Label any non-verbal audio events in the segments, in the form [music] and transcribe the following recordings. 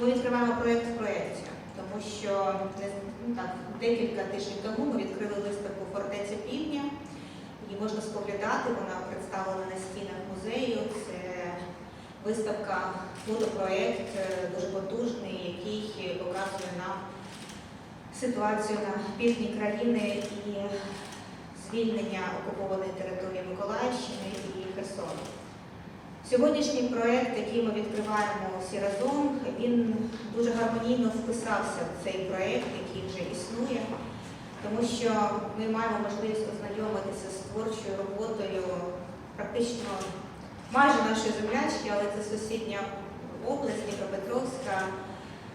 Ми відкриваємо проєкт в проєкті, тому що так, декілька тижнів тому ми відкрили виставку Фортеця Півдня. Її можна споглядати, вона представлена на стінах музею. Це виставка, фотопроєкт е, дуже потужний, який показує нам ситуацію на півдні країни і звільнення окупованої території Миколаївщини і Херсону. Сьогоднішній проєкт, який ми відкриваємо всі разом, він дуже гармонійно вписався в цей проєкт, який вже існує, тому що ми маємо можливість ознайомитися з творчою роботою практично майже нашої землячки, але це сусідня область, Дніпропетровська,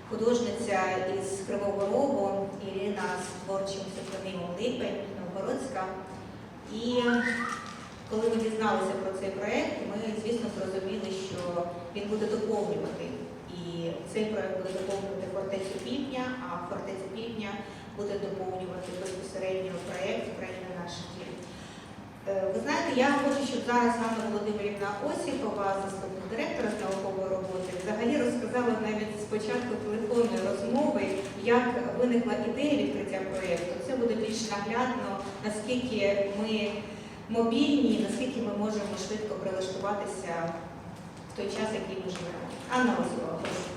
художниця із Кривого Рогу Ірина з творчим псевдонімом Липень, Новгородська. І коли ми дізналися про цей проєкт, ми, звісно, зрозуміли, що він буде доповнювати. І цей проєкт буде доповнювати фортецю Півдня, а фортеця Півдня буде доповнювати безпосередньо проєкт Україна наш дім. Е, Ви знаєте, я хочу, щоб зараз Ганна Володимирівна Осіпова, заступник директора з наукової роботи, взагалі розказала навіть спочатку телефонної розмови, як виникла ідея відкриття проєкту. Це буде більш наглядно, наскільки ми мобільні, наскільки ми можемо швидко прилаштуватися в той час, який ми живемо. Анна Осіпова. прошу.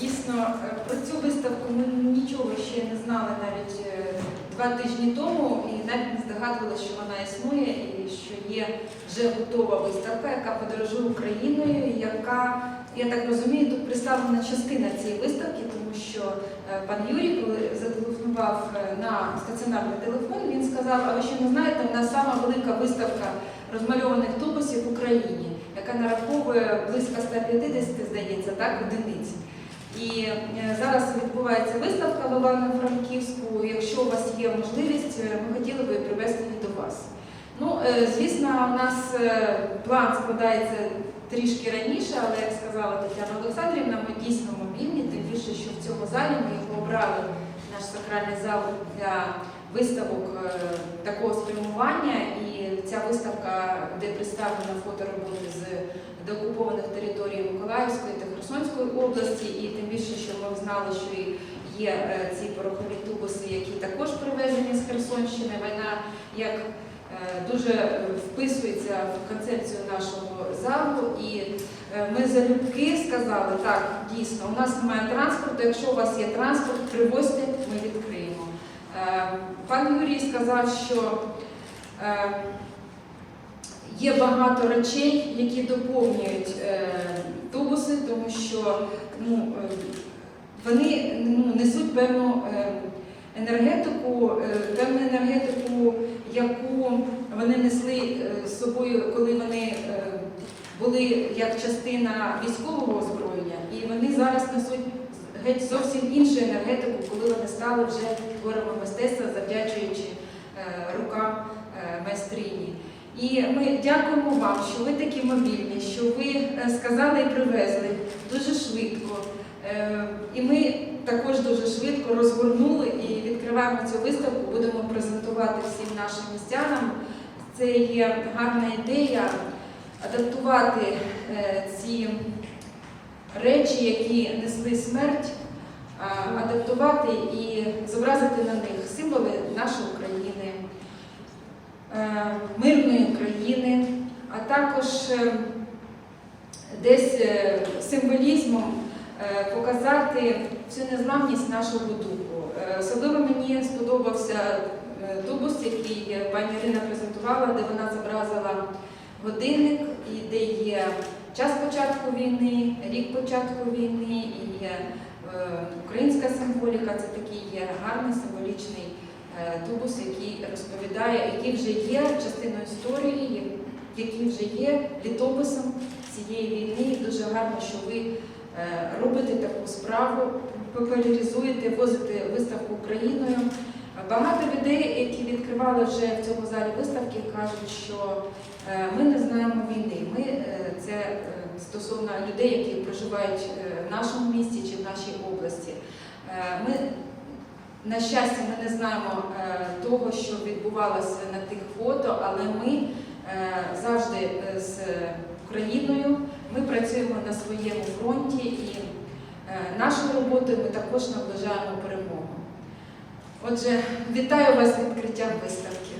Дійсно, е, про цю виставку ми нічого ще не знали навіть е, два тижні тому і навіть не здогадувалися, що вона існує і що є вже готова виставка, яка подорожує Україною, яка, я так розумію, тут представлена частина цієї виставки, тому що е, пан Юрій, коли зателефонував на стаціонарний телефон, він сказав, а ви ще не знаєте, у нас сама велика виставка розмальованих тубусів в Україні, яка нараховує близько 150, здається, так, одиниць. І е, зараз відбувається виставка в Івано-Франківську. Якщо у вас є можливість, е, ми хотіли би привезти її до вас. Ну, е, звісно, у нас план складається трішки раніше, але як сказала Тетяна Олександрівна, ми дійсно мобільні, тим більше, що в цьому залі ми обрали, наш сакральний зал для виставок е, такого спрямування. І ця виставка, де представлена фотороботи з деокупованих територій Миколаївської та Херсонської області, і тим більше, що ми знали, що є е, ці порохові тубуси, які також привезені з Херсонщини. Вона як е, дуже вписується в концепцію нашого залу. І ми залюбки сказали, так, дійсно, у нас немає транспорту. Якщо у вас є транспорт, привозьте, ми відкриємо. Е, Пан Юрій сказав, що е, Є багато речей, які доповнюють е, тубуси, тому що ну, вони ну, несуть певну енергетику, певну енергетику, яку вони несли з собою, коли вони були як частина військового озброєння, і вони зараз несуть геть зовсім іншу енергетику, коли вони стали вже творами мистецтва, завдячуючи е, рукам е, майстрині. І ми дякуємо вам, що ви такі мобільні, що ви е, сказали і привезли дуже швидко. І ми також дуже швидко розгорнули і відкриваємо цю виставку, будемо презентувати всім нашим містянам. Це є гарна ідея адаптувати ці речі, які несли смерть, адаптувати і зобразити на них символи нашої України е, мирної України, а також е, десь е, символізмом показати всю незламність нашого духу. Особливо мені сподобався тубус, який пані Ірина презентувала, де вона зобразила годинник, і де є час початку війни, рік початку війни, і е, українська символіка. Це такий гарний символічний е, тубус, який розповідає, який вже є частиною історії, який вже є літописом цієї війни. І дуже гарно, що ви е, робите таку справу, популяризуєте, возите виставку Україною. Багато людей, які відкривали вже в цьому залі виставки, кажуть, що е, ми не знаємо війни. Ми е, це е, стосовно людей, які проживають в нашому місті чи в нашій області. Ми, на щастя, ми не знаємо того, що відбувалося на тих фото, але ми завжди з Україною ми працюємо на своєму фронті і нашою роботою ми також наближаємо перемогу. Отже, вітаю вас з відкриттям виставки.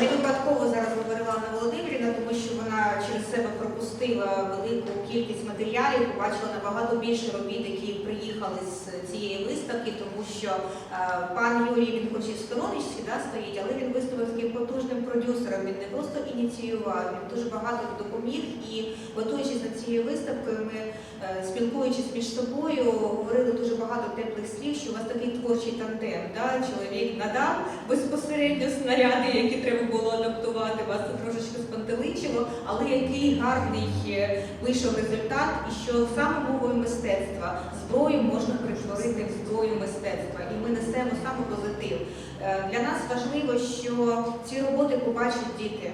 Не випадково зараз говорила Анна Володимирівна, тому що вона через себе пропустила велику кількість матеріалів, побачила набагато більше робіт, які приїхали з цієї виставки, тому що е, пан Юрій він хоч і в стороночці да, стоїть, але він виступив таким потужним продюсером. Він не просто ініціював, він дуже багато допоміг. І готуючись над цією виставкою, ми е, спілкуючись між собою, говорили дуже багато теплих слів, що у вас такий творчий тандем. Да? Чоловік надав безпосередньо снаряди, які треба було адаптувати. Вас трошечки спантеличило, але який гарний е, вийшов результат, і що саме мовою мистецтва зброю можна перетворити в зброю мистецтва, і ми несемо саме позитив. Е, Для нас важливо, що ці роботи побачать діти.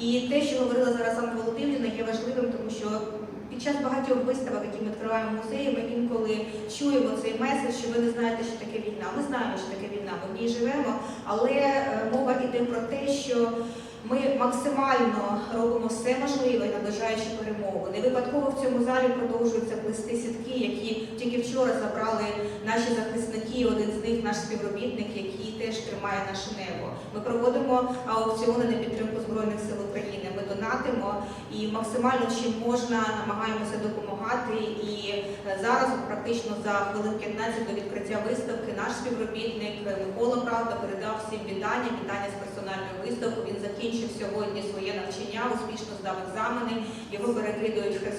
І те, що говорила зараз Анна Володимирівна, є важливим, тому що під час багатьох виставок, які ми відкриваємо в музеї, ми інколи чуємо цей меседж, що ви не знаєте, що таке війна. Ми знаємо, що таке війна, ми в ній живемо, але е, мова йде про те, що ми максимально робимо все можливе, наближаючи перемогу. Не випадково в цьому залі продовжуються плести сітки, які тільки вчора забрали наші захисники. Один з них наш співробітник, який теж тримає наше небо. Ми проводимо аукціони на підтримку збройних сил України. Ми донатимо і максимально чим можна намагаємося допомагати. І е, зараз практично за хвилин 15 до відкриття виставки наш співробітник Микола Правда передав всім вітання, вітання з персональною виставкою. Він закінчив сьогодні своє навчання, успішно здав екзамени. Його перекидують е,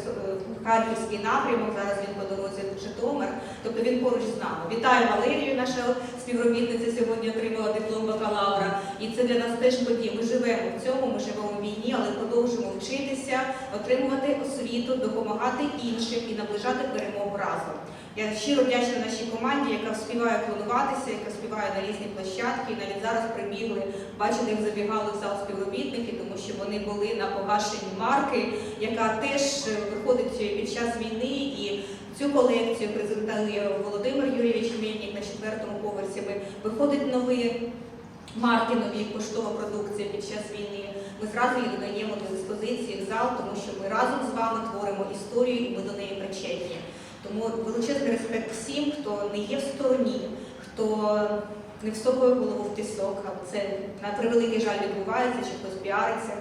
в Харківський напрямок. Зараз він по дорозі в Житомир. Тобто він поруч з нами. Вітаю Валерію, наша співробітниця сьогодні отримала диплом бакалавра. І це для нас теж подія. Ми живемо в цьому, ми живемо в війні, але продовжуємо вчитися, отримувати освіту, допомагати іншим і наближати перемогу разом. Я щиро вдячна нашій команді, яка вспіває клонуватися, яка вспіває на різні площадки. І навіть зараз прибігли, бачите, як забігали в зал співробітники, тому що вони були на погашенні марки, яка теж е, виходить під час війни. І цю колекцію презентує Володимир Юрійович Мельник на четвертому поверсі. Виходить нові марки, нові поштова продукція під час війни. Ми зразу її додаємо до експозиції в зал, тому що ми разом з вами творимо історію і ми до неї причетні. Тому величезний респект всім, хто не є в стороні, хто не всовує голову в пісок, а це на превеликий жаль відбувається, чи хтось піариться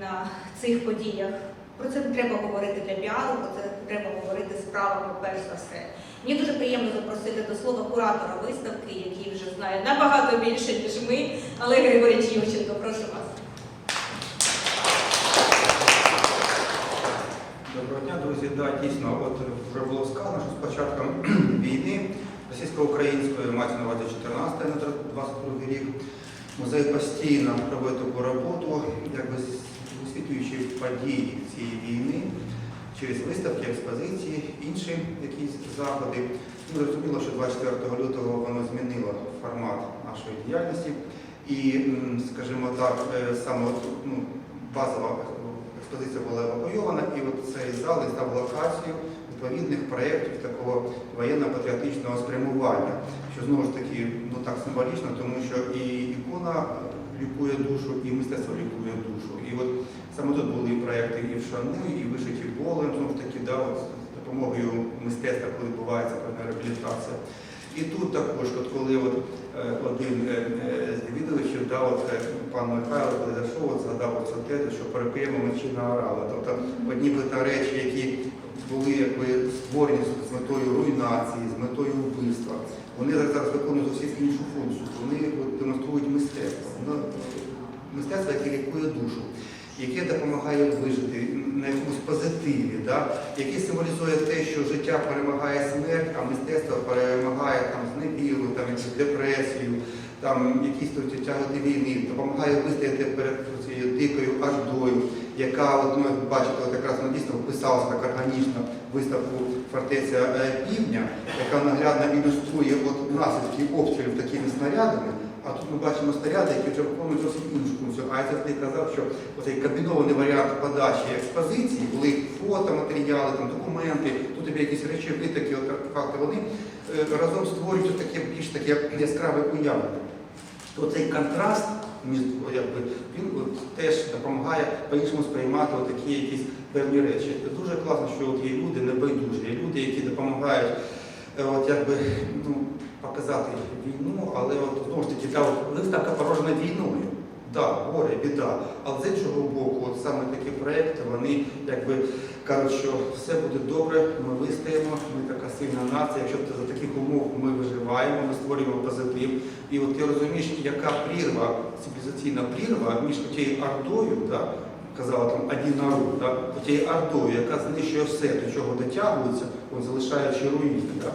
на цих подіях. Про це не треба говорити для піару, про це треба говорити справами перш за все. Мені дуже приємно запросити до слова куратора виставки, який вже знає набагато більше, ніж ми. Олег Григорійович Євченко, прошу вас. Доброго дня, друзі. Да, дійсно, от вже було сказано, що з початком [clears throat] війни російсько-української мається на увазі 14 на 22 рік. Музей постійно проводить таку роботу, якби висвітлюючи події цієї війни через виставки, експозиції, інші якісь заходи. Ну, зрозуміло, що 24 лютого воно змінило формат нашої діяльності. І, скажімо так, е, саме ну, базова експозиція була евакуйована, і от цей зал став локацією відповідних проєктів такого воєнно-патріотичного спрямування, що знову ж таки ну так символічно, тому що і ікона лікує душу, і мистецтво лікує душу. І от саме тут були і проєкти і в Шани, і вишиті болем, знову ж таки, да, от, допомогою мистецтва, коли відбувається певна реабілітація. І тут також, от коли от, е, один е, е, з відвідувачів, да, пан Михайло, коли зайшов, от, згадав от те, що перекриємо мечі на орали. Тобто одні та речі, які були якби створені з метою руйнації, з метою вбивства, вони зараз виконують зовсім іншу функцію. Вони демонструють мистецтво. Воно, мистецтво, яке лікує душу, яке допомагає вижити на якомусь позитиві, да? яке символізує те, що життя перемагає смерть, а мистецтво перемагає там, зневіру, там, депресію, там, якісь тяготи війни, допомагає вистояти перед цією дикою аждою, яка, от, як бачите, от якраз ну, дійсно вписалася так органічно виставку фортеця е, Півдня, яка наглядно ілюструє от, наслідки обстрілів такими снарядами, а тут ми бачимо снаряди, які вже виконують зовсім іншу функцію. Завжди казав, що цей комбінований варіант подачі експозиції, коли фотоматеріали, там, документи, тут якісь речові такі от артефакти, вони е, разом створюють таке більш таке яскраве уявлення. То цей контраст якби, він от, теж допомагає по-іншому сприймати такі якісь певні речі. Дуже класно, що от є люди небайдужі, люди, які допомагають е, от, якби, ну, показати війну, але от, знову ж таки, виставка порожена війною. Да, горе, біда. Але з іншого боку, от саме такі проекти, вони якби кажуть, що все буде добре, ми вистоїмо, ми така сильна нація. Якщо за таких умов ми виживаємо, ми створюємо позитив. І от ти розумієш, яка прірва, цивілізаційна прірва між тією ордою, да, казала там один народ, да, тією ордою, яка знищує все, до чого дотягується, от, залишаючи руїни. Да.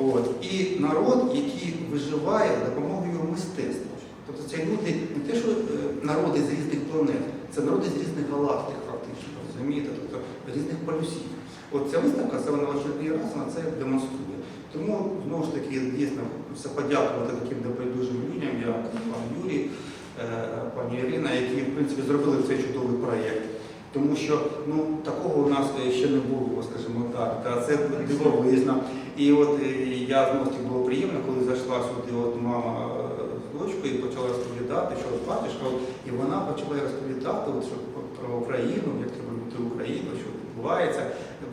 От. І народ, який виживає за допомогою мистецтва. Тобто це люди не те, що е, народи з різних планет, це народи з різних галактик, фактично, розумієте, тобто різних полюсів. От ця виставка в раз вона це демонструє. Тому знову ж таки дійсно все подякувати таким небайдужим людям, як пан Юрій, е, пані Ірина, які в принципі зробили цей чудовий проєкт. Тому що ну, такого у нас е, ще не було, скажімо так. Та це дивовижно. І от е, я знову таки було приємно, коли зайшла сюди от мама з дочкою і почала розповідати, що от батюшка, і вона почала розповідати, от, що про Україну, як треба любити Україну, що відбувається,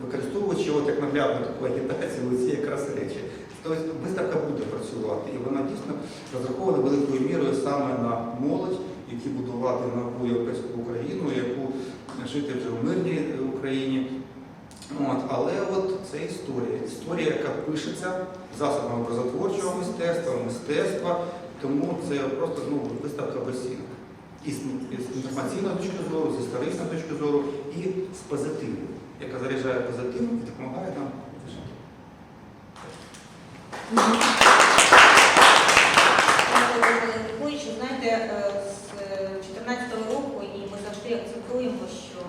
використовуючи от, як наглядну таку агітацію, ці якраз речі. Тобто виставка буде працювати, і вона дійсно розрахована великою мірою саме на молодь, які будувати нову європейську Україну, яку жити вже в мирній е, Україні. От, але от це історія. Історія, яка пишеться засобами образотворчого мистецтва, мистецтва, тому це просто ну, виставка безцінна. І з, інформаційної точки зору, з історичної точки зору, і з позитиву, яка заряджає позитивом і допомагає нам вижити. Е, з 2014 року і ми завжди акцентуємо, що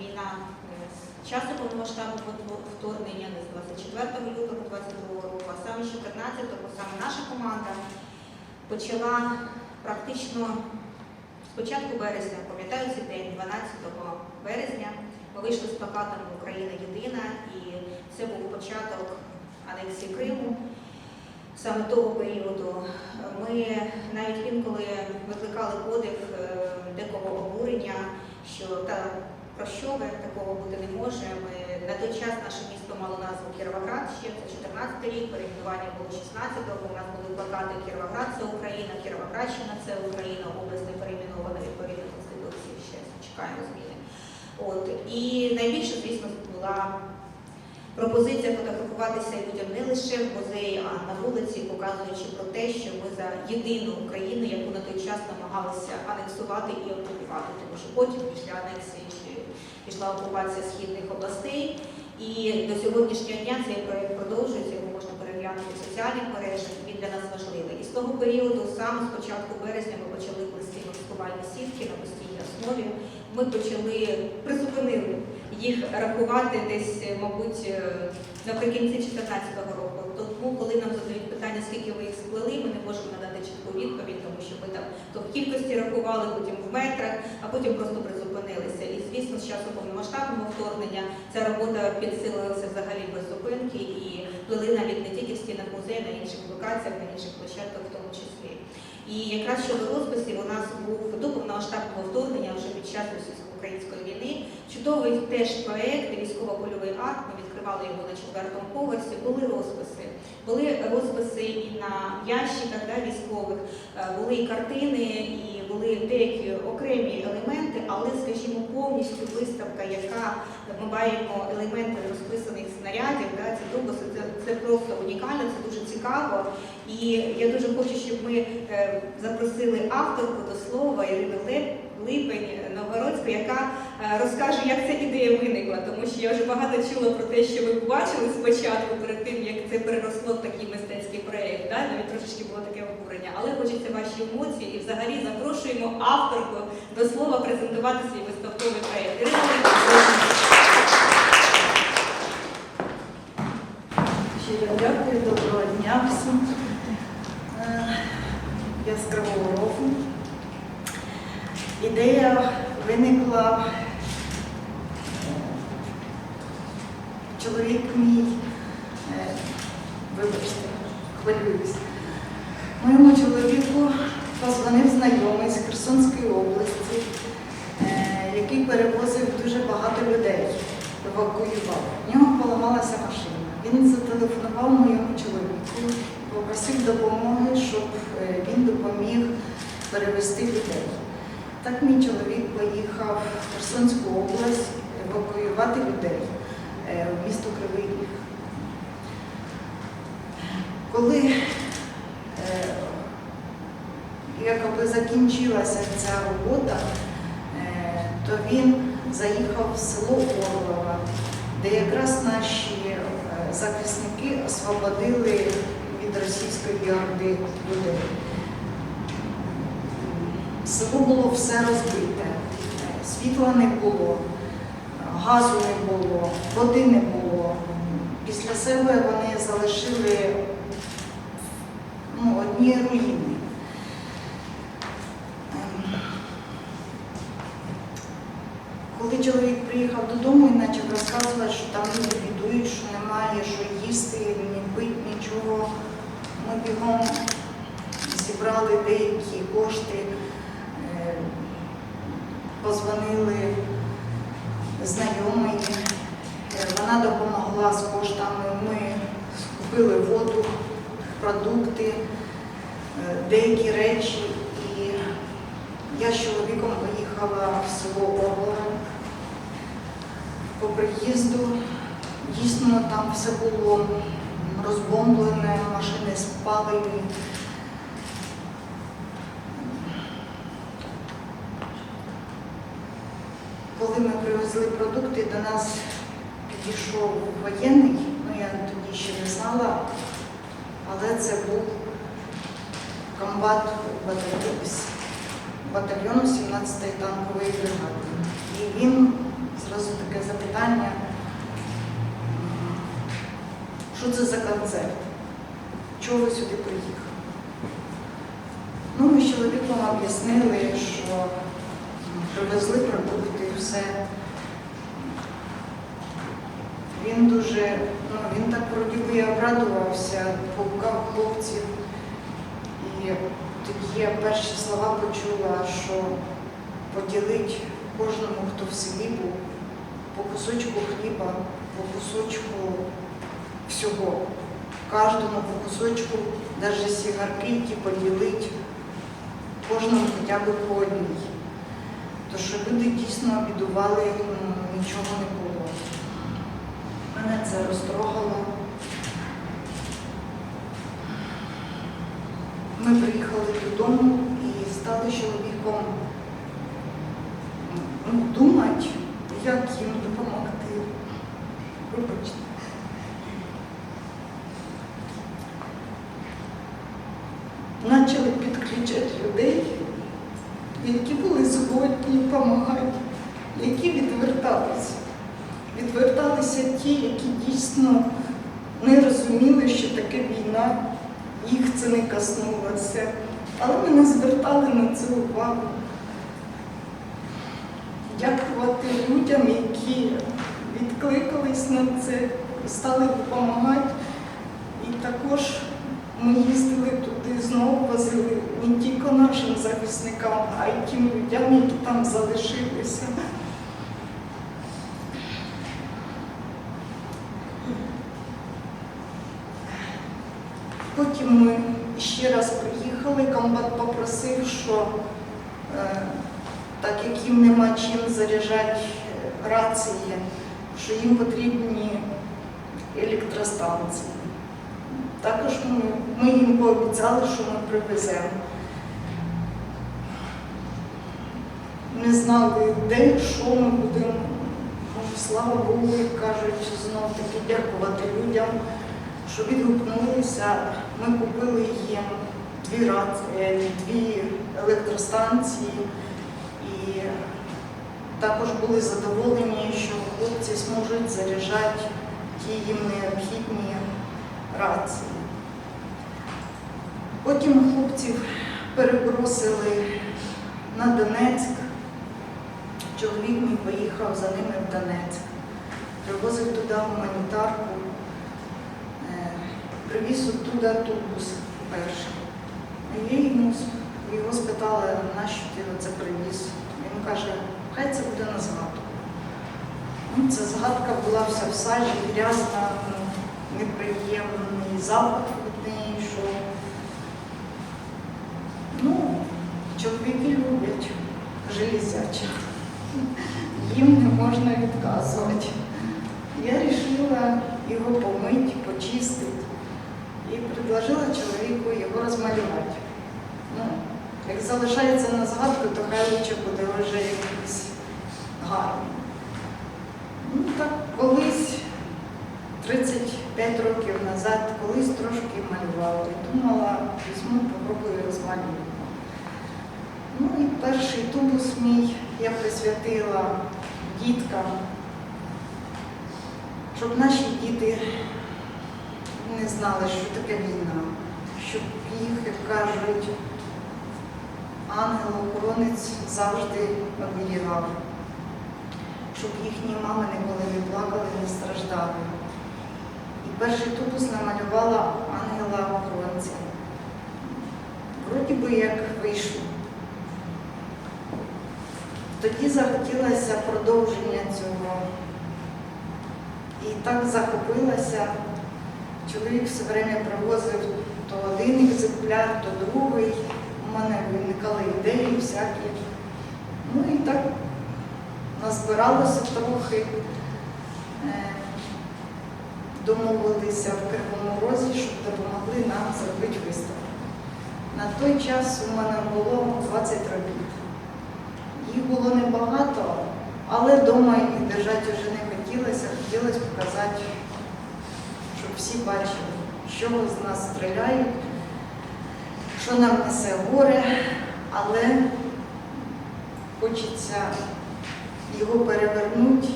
війна е, часу повномасштабного вторгнення, не з 24 лютого 22 року, а саме з 14-го, саме наша команда почала практично з початку березня, пам'ятаю цей день, 12 березня, ми вийшли з плакатом Україна єдина, і це був початок анексії Криму. Саме того періоду ми навіть інколи викликали подив е, декого обурення, що та про що ви такого бути не може. Ми на той час наше місто мало назву Кіровоград, ще це 14 рік, перейменування було 16-го, у нас були плакати Кіровоград це Україна, Кіровоградщина це Україна, область не перейменована відповідно Конституції, ще чекаємо зміни. От. І найбільше, звісно, була пропозиція фотографуватися людям не лише в музеї, а на вулиці, показуючи про те, що ми за єдину Україну, яку на той час намагалися анексувати і окупувати, тому що потім після анексії пішла окупація східних областей. І до сьогоднішнього дня цей проєкт продовжується, його можна переглянути в соціальних мережах, він для нас важливий. І з того періоду, саме з початку березня, ми почали плести маскувальні сітки на постійній основі. Ми почали призупинили їх рахувати десь, мабуть, е, наприкінці 2014 року. Тому, коли нам задають питання, скільки ви їх сплели, ми не можемо надати чітку відповідь, тому що ми там то в кількості рахували, потім в метрах, а потім просто призупинилися. І звісно, з часу повномасштабного вторгнення ця робота підсилилася взагалі без зупинки і плели навіть не тільки в стінах музею, на інших локаціях, на інших площадках в тому числі. І якраз щодо розписів у нас був до повномасштабного вторгнення вже під час російсько-української війни. Чудовий теж проєкт, військово-польовий арт. Ми відкривали його на четвертому поверсі. Були розписи. Були розписи і на ящиках да, військових, е, були і картини, і були деякі окремі елементи, але, скажімо, повністю виставка, яка ми маємо елементи розписаних снарядів, да, ці тубуси, це, це просто унікально, це дуже цікаво. І я дуже хочу, щоб ми е, запросили авторку до слова Ірину Леп- Липень Новгородську, яка е, розкаже, як ця ідея виникла, тому що я вже багато чула про те, що ви побачили спочатку, перед тим як це переросло в такий мистецький проєкт. Да? Навіть трошечки було таке обурення. Але хочеться ваші емоції і взагалі запрошуємо авторку до слова презентувати свій виставковий проєкт. Дякую, доброго дня всім. Е, Я Кривого Рогу. Ідея виникла. е, Чоловік мій, е, вибачте, хвилююсь. Моєму чоловіку позвонив знайомий з Херсонської області, е, який перевозив дуже багато людей, евакуював. В нього поламалася машина. Він зателефонував моєму чоловіку, попросив допомоги, щоб він допоміг перевезти людей. Так мій чоловік поїхав в Херсонську область евакуювати людей е, в місто Кривий Ріг. Коли е, якоби закінчилася ця робота, е, то він заїхав в село Орлова, де якраз наші захисники освободили від російської орди людей. Село було все розбите, світла не було, газу не було, води не було. Після себе вони залишили ну, одні руїни. Ем, Коли чоловік приїхав додому і почав розказувати, що там люди бідують, що немає що їсти, ні пити, нічого, ми бігом зібрали деякі кошти, позвонили знайомій, Е, вона допомогла з коштами. Ми скупили воду, продукти, е, деякі речі. І я з чоловіком поїхала в село Орлове. По приїзду дійсно там все було розбомблене, машини спалені. Коли ми привезли продукти, до нас підійшов воєнний, ну я тоді ще не знала, але це був комбат батальйону, батальйону 17-ї танкової бригади. І він зразу таке запитання, що це за концерт? Чого ви сюди приїхали? Ну, ми з чоловіком об'яснили, що привезли продукти, і все. Він дуже, ну він так вроді би обрадувався, погукав хлопців. І тоді я перші слова почула, що поділить кожному, хто в селі був, по кусочку хліба, по кусочку всього. Кожному по кусочку, навіть сігарки ті поділить, кожному хоча б по одній. То що люди дійсно бідували, нічого не було. Мене це розтрогало. Ми приїхали додому і стали чоловіком ну, думати, як їм допомогти. Вибачте. Почали підключати людей, які були згодні допомагати, які відверталися. Відверталися ті, які дійсно не розуміли, що таке війна, їх це не коснулося. Але ми не звертали на це увагу. Дякувати людям, які відкликались на це, стали допомагати. І також ми їздили туди, знову возили не тільки нашим захисникам, а й тим людям, які там залишилися. Потім ми приїхали, комбат попросив, що е, так як їм нема чим заряджати е, рації, що їм потрібні електростанції. Також ми, ми їм пообіцяли, що ми привеземо. Не знали, де, що ми будемо. Слава Богу, як кажуть, знов таки дякувати людям, що відгукнулися. Ми купили їм дві, раці- дві електростанції і також були задоволені, що хлопці зможуть заряджати ті їм необхідні рації. Потім хлопців перебросили на Донецьк. Чоловік мій поїхав за ними в Донецьк, привозив туди гуманітарку, Е, привіз оттуда тубус перший. І йому його спитала, нащо ти це привіз? Він каже, хай це буде на згадку. Ну, ця згадка була вся в сажі, грязна, ну, неприємний запах від неї йшов. Ну, чоловіки люблять железяче. Їм не можна відказувати. Я вирішила його помити, почистити і предложила чоловіку його розмалювати. Ну, як залишається на згадку, то хай буде вже якийсь гарний. Ну так, колись, 35 років назад, колись трошки малювала і думала, візьму, попробую розмалювати. Ну і перший тубус мій я присвятила діткам, щоб наші діти не знали, що таке війна, щоб їх, як кажуть, ангел-охоронець завжди оберігав, щоб їхні мами ніколи не плакали, не страждали. І перший тубус намалювала ангела-охоронця. Вроді би як вийшло. Тоді захотілося продовження цього. І так захопилася. Чоловік все время привозив то один екземпляр, то другий. У мене виникали ідеї всякі. Ну і так назбиралося трохи. Е, Домовилися в Кривому Розі, щоб допомогли нам зробити виставку. На той час у мене було 20 робіт. Їх було небагато, але вдома їх держати вже не хотілося. Хотілося показати, всі бачили, що з нас стріляють, що нам несе горе, але хочеться його перевернути,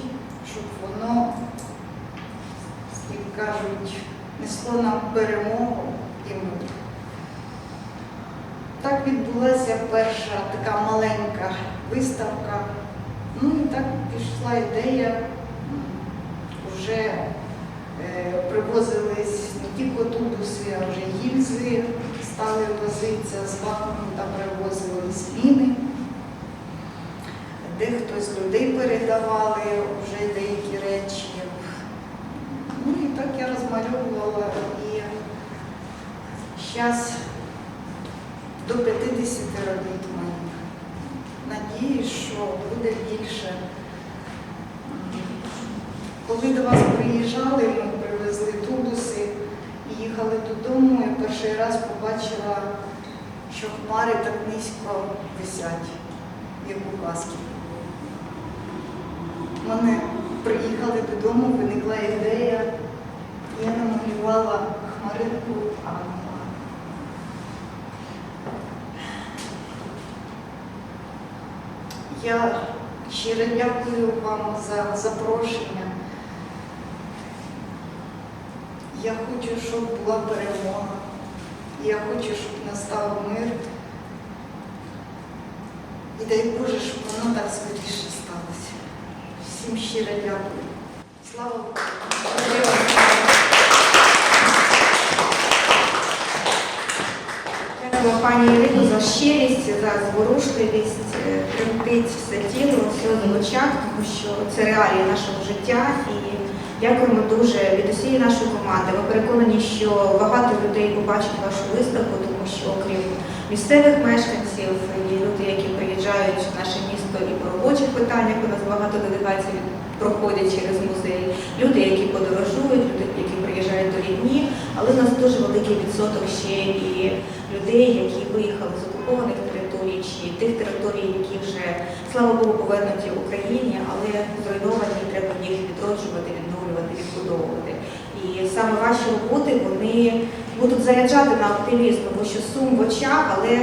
щоб воно, як кажуть, несло нам перемогу і мир. Так відбулася перша така маленька виставка. Ну і так пішла ідея. Вже привозились не тільки тубуси, а вже гільзи стали возитися з Бахмута, привозились міни. Дехто з людей передавали вже деякі речі. Ну і так я розмальовувала і зараз до 50 робіт моїх. Надіюсь, що буде більше. Коли до вас приїжджали, ми привезли тубуси і їхали додому, я перший раз побачила, що хмари так низько висять, як у казки. У мене приїхали додому, виникла ідея, я намалювала хмаринку ангела. Я щиро дякую вам за запрошення. Я хочу, щоб була перемога. Я хочу, щоб настав мир. І дай Боже, щоб воно так скоріше сталося. Всім щиро дякую. Слава Богу! Дякую пані Ірино за щирість, за зворушливість, Е, тремтить все тіло, сльози в очах, тому що це реалії нашого життя. І дякуємо дуже від усієї нашої команди. Ми переконані, що багато людей побачать вашу виставку, тому що окрім місцевих мешканців і люди, які приїжджають в наше місто і по робочих питаннях, у нас багато делегацій проходять через музей, люди, які подорожують, люди, які приїжджають до рідні, але у нас дуже великий відсоток ще і людей, які виїхали з окупованих територій чи тих територій, які вже, слава Богу, повернуті в Україні, але зруйновані, треба їх відроджувати, відбудовувати. І саме ваші роботи вони будуть заряджати на оптимізм, тому що сум в очах, але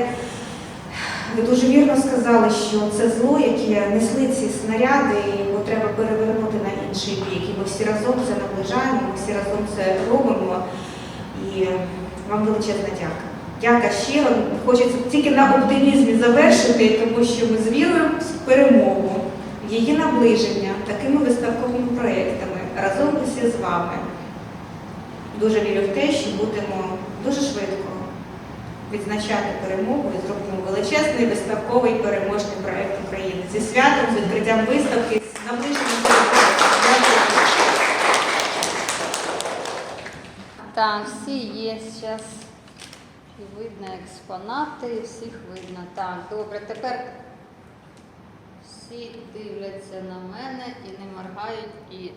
ви дуже вірно сказали, що це зло, яке несли ці снаряди, його треба перевернути на інший бік. І ми всі разом це наближаємо, ми всі разом це робимо. І вам величезна дяка. Дяка щиро. Хочеться тільки на оптимізмі завершити, тому що ми з вірою в перемогу, її наближення такими виставковими проєктами разом усі з вами. Дуже вірю в те, що будемо дуже швидко відзначати перемогу і зробимо величезний виставковий переможний проєкт України зі святом, з відкриттям виставки, з наближенням. Так, всі є зараз. І видно експонати, і всіх видно. Так, добре, тепер всі дивляться на мене і не моргають і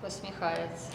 посміхаються.